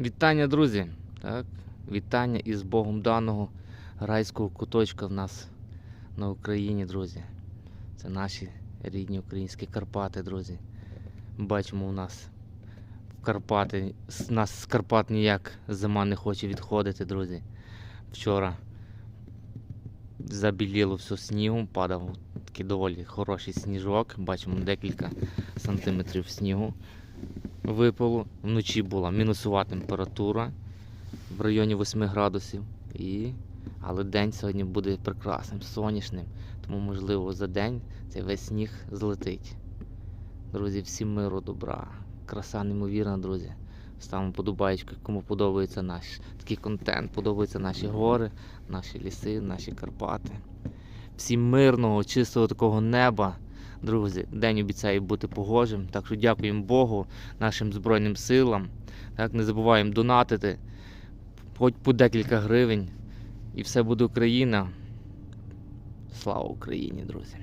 Вітання, друзі! Так, вітання із Богом даного райського куточка в нас на Україні, друзі. Це наші рідні українські Карпати, друзі. Бачимо у нас в Карпати. Нас з Карпат ніяк зима не хоче відходити, друзі. Вчора забіліло все снігом, падав такий доволі хороший сніжок. Бачимо декілька сантиметрів снігу випало. Вночі була мінусова температура в районі 8 градусів. І... Але день сьогодні буде прекрасним, сонячним. Тому, можливо, за день цей весь сніг злетить. Друзі, всім миру, добра. Краса неймовірна, друзі. Ставимо подобаєчку, кому подобається наш такий контент, подобаються наші гори, наші ліси, наші Карпати. Всім мирного, чистого такого неба. Друзі, день обіцяє бути погожим. Так що дякуємо Богу, нашим Збройним силам. Так, не забуваємо донатити, хоч по декілька гривень. І все буде Україна. Слава Україні, друзі!